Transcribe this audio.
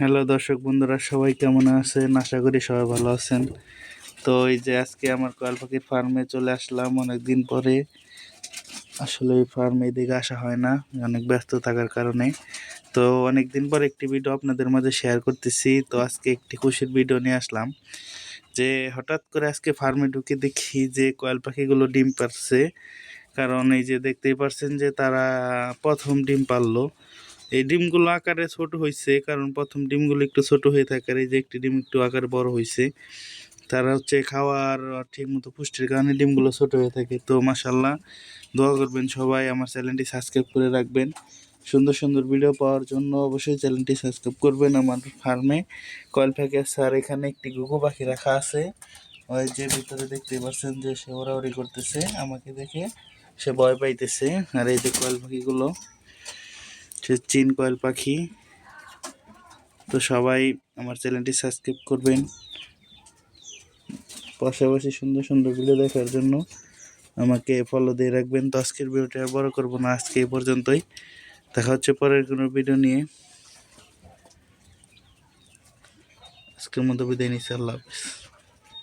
Hello দর্শক বন্ধুরা, সবাই কেমন আছেন? আশা করি সবাই ভালো আছেন। তো এই যে আজকে আমার কয়েল পাখির ফার্মে চলে আসলাম অনেক দিন পরে। আসলে এই ফার্মে এদিকে আসা হয় না, অনেক ব্যস্ত থাকার কারণে। তো অনেক দিন পর একটি ভিডিও আপনাদের মাঝে শেয়ার করতেছি। তো আজকে একটি খুশির ভিডিও নিয়ে আসলাম যে হঠাৎ করে আজকে ফার্মে ঢুকে দেখি যে কয়েল পাখিগুলো ডিম পারছে। কারণ এই যে দেখতেই পারছেন যে তারা প্রথম ডিম পারল। এই ডিমগুলো আকারে ছোট হয়েছে কারণ প্রথম ডিমগুলো একটু ছোট হয়ে থাকার এই যে একটি ডিম একটু আকারে বড় হয়েছে তারা হচ্ছে খাওয়ার ঠিক মতো পুষ্টির কারণে ডিমগুলো ছোট হয়ে থাকে। তো মাসাল্লাহ দোয়া করবেন সবাই, আমার চ্যানেলটি সাবস্ক্রাইব করে রাখবেন। সুন্দর সুন্দর ভিডিও পাওয়ার জন্য অবশ্যই চ্যানেলটি সাবস্ক্রাইব করবেন আমার ফার্মে। কয়েল প্যাকেজ স্যার এখানে একটি গুগু পাখি রাখা আছে। ওই যে ভিতরে দেখতে পাচ্ছেন যে সে ওরাওরি করতেছে, আমাকে দেখে সে ভয় পাইতেছে। আর এই যে কয়েল পাখিগুলো সে চিন কয়েল পাখি। তো সবাই আমার চ্যানেলটি সাবস্ক্রাইব করবেন। পাশাপাশি সুন্দর সুন্দর ভিডিও দেখার জন্য আমাকে ফলো দিয়ে রাখবেন। তো আজকের ভিডিওটা আর বড় করব না, আজকে এই পর্যন্তই। দেখা হচ্ছে পরের কোনো ভিডিও নিয়ে। আজকের মতো বিদায় নিচ্ছি, আল্লাহ হাফিজ।